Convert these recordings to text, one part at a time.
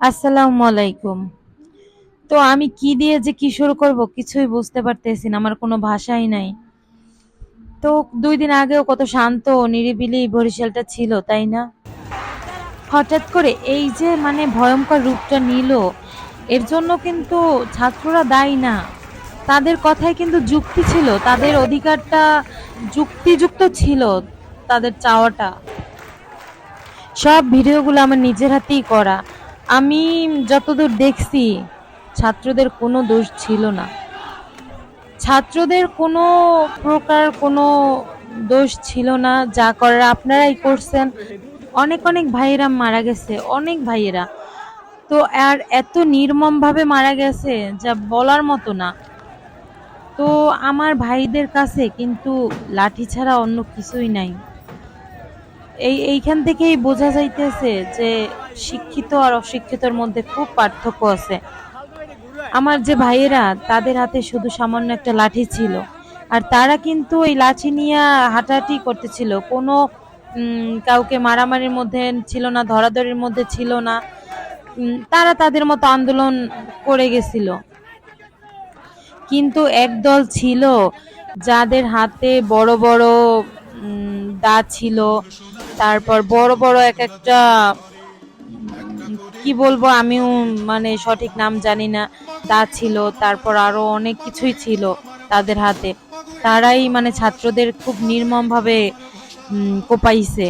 আসসালামু আলাইকুম। তো আমি কি দিয়ে যে কি শুরু করব কিছুই বুঝতে পারতেছি না, আমার কোনো ভাষাই নাই। তো দুই দিন আগেও কত শান্ত নিরিবিলি বরিশালটা ছিল, তাই না? হঠাৎ করে এই যে মানে ভয়ঙ্কর রূপটা নিল, এর জন্য কিন্তু ছাত্ররা দায়ী না। তাদের কথায় কিন্তু যুক্তি ছিল, তাদের অধিকারটা যুক্তিযুক্ত ছিল তাদের চাওয়াটা। সব ভিডিওগুলো আমার নিজের হাতেই করা। আমি যতদূর দেখছি, ছাত্রদের কোনো দোষ ছিল না। ছাত্রদের কোনো প্রকার কোনো দোষ ছিল না, যা করার আপনারাই করছেন। অনেক অনেক ভাইয়েরা মারা গেছে, অনেক ভাইয়েরা। তো আর এত নির্মমভাবে মারা গেছে, যা বলার মতো না। তো আমার ভাইদের কাছে কিন্তু লাঠি ছাড়া অন্য কিছুই নাই। এই, এইখান থেকেই বোঝা যাইতেছে যে শিক্ষিত আর অশিক্ষিতর মধ্যে খুব পার্থক্য আছে। আমার যে ভাইয়েরা, তাদের হাতে শুধু সামান্য একটা লাঠি ছিল। আর তারা কিন্তু ওই লাঠি নিয়ে হাঁটাহাঁটি করতেছিল। কোনো কাউকে মারামারির মধ্যে ছিল না, ধরাধরির মধ্যে ছিল না। তারা তাদের মতো আন্দোলন করে গেছিল। কিন্তু একদল ছিল যাদের হাতে বড় বড় দা ছিল। তারপর বড় বড় এক একটা কি বলব আমিও মানে সঠিক নাম জানি না। তা ছিল, তারপর আরও অনেক কিছুই ছিল তাদের হাতে। তারাই মানে ছাত্রদের খুব নির্মমভাবে কোপাইছে।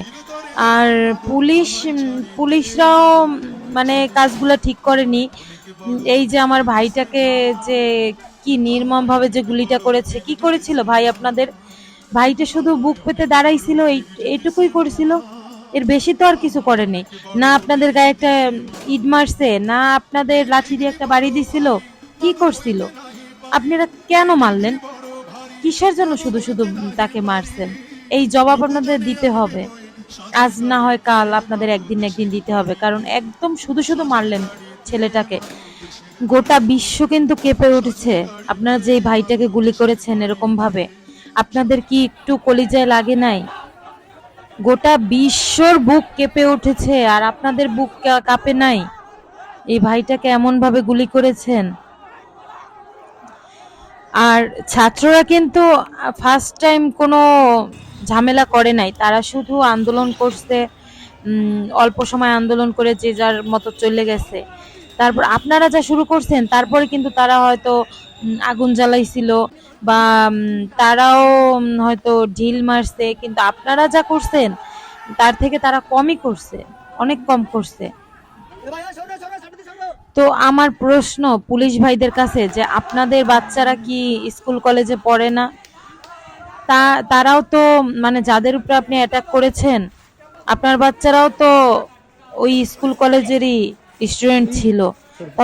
আর পুলিশ পুলিশরাও মানে কাজগুলো ঠিক করেনি। এই যে আমার ভাইটাকে যে কি নির্মমভাবে যে গুলিটা করেছে, কি করেছিল ভাই আপনাদের? ভাইটা শুধু বুক পেতে দাঁড়াইছিল, এই, এইটুকুই করেছিল। এর বেশি তো আর কিছু করেনি না আপনাদের গায়ে একটা ইট মারছে, না আপনাদের লাঠি দিয়ে একটা বাড়ি দিছিল, কি করছিল? আপনারা কেন মারলেন? কিসের জন্য শুধু শুধু তাকে মারছেন? এই জবাব আপনাদের দিতে হবে। আজ না হয় কাল আপনাদের একদিন একদিন দিতে হবে, কারণ একদম শুধু শুধু মারলেন ছেলেটাকে। গোটা বিশ্ব কিন্তু কেঁপে উঠেছে। আপনারা যে ভাইটাকে গুলি করেছেন এরকম ভাবে আপনাদের কি একটু কলিজায় লাগে নাই? গোটা বিশ্বর বুক কেঁপে উঠেছে আর আপনাদের বুক কাঁপে নাই। এই ভাইটাকে এমন ভাবে গুলি করেছেন। আর ছাত্ররা কিন্তু ফার্স্ট টাইম কোনো ঝামেলা করে নাই। তারা শুধু আন্দোলন করছে অল্প সময় আন্দোলন করে যে যার মতো চলে গেছে। তারপর আপনারা যা শুরু করছেন, তারপরে কিন্তু তারা হয়তো আগুন জ্বালাইছিল বা তারাও হয়তো ঢিল মারছে, কিন্তু আপনারা যা করছেন, তার থেকে তারা কমই করছে, অনেক কম করছে। তো আমার প্রশ্ন পুলিশ ভাইদের কাছে যে আপনাদের বাচ্চারা কি স্কুল কলেজে পড়ে না? তা, তারাও তো মানে যাদের উপরে আপনি অ্যাটাক করেছেন, আপনার বাচ্চারাও তো ওই স্কুল কলেজেরই স্টুডেন্ট ছিল।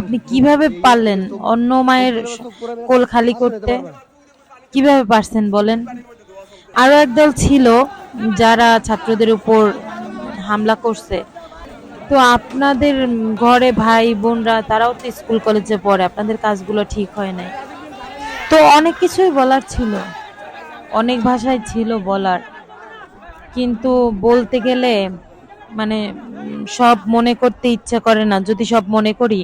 আপনি কীভাবে পারলেন অন্য মায়ের কোল খালি করতে? কীভাবে পারছেন বলেন? আরও একদল ছিল যারা ছাত্রদের উপর হামলা করছে। তো আপনাদের ঘরে ভাই বোনরা, তারাও তো স্কুল কলেজে পড়ে, আপনাদের কাজগুলো ঠিক হয় নাই। তো অনেক কিছুই বলার ছিল। অনেক ভাষায় ছিল বলার। কিন্তু বলতে গেলে মানে সব মনে করতে ইচ্ছা করে না। যদি সব মনে করি,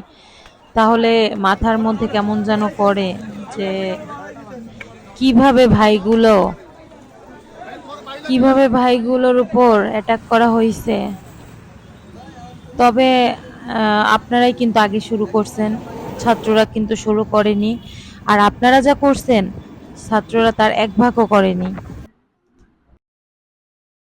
তাহলে মাথার মধ্যে কেমন যেন করে যে, কীভাবে ভাইগুলো, কীভাবে ভাইগুলোর উপর অ্যাটাক করা হয়েছে তবে আপনারাই কিন্তু আগে শুরু করছেন, ছাত্ররা কিন্তু শুরু করেনি। আর আপনারা যা করছেন, ছাত্ররা তার এক ভাগও করেনি।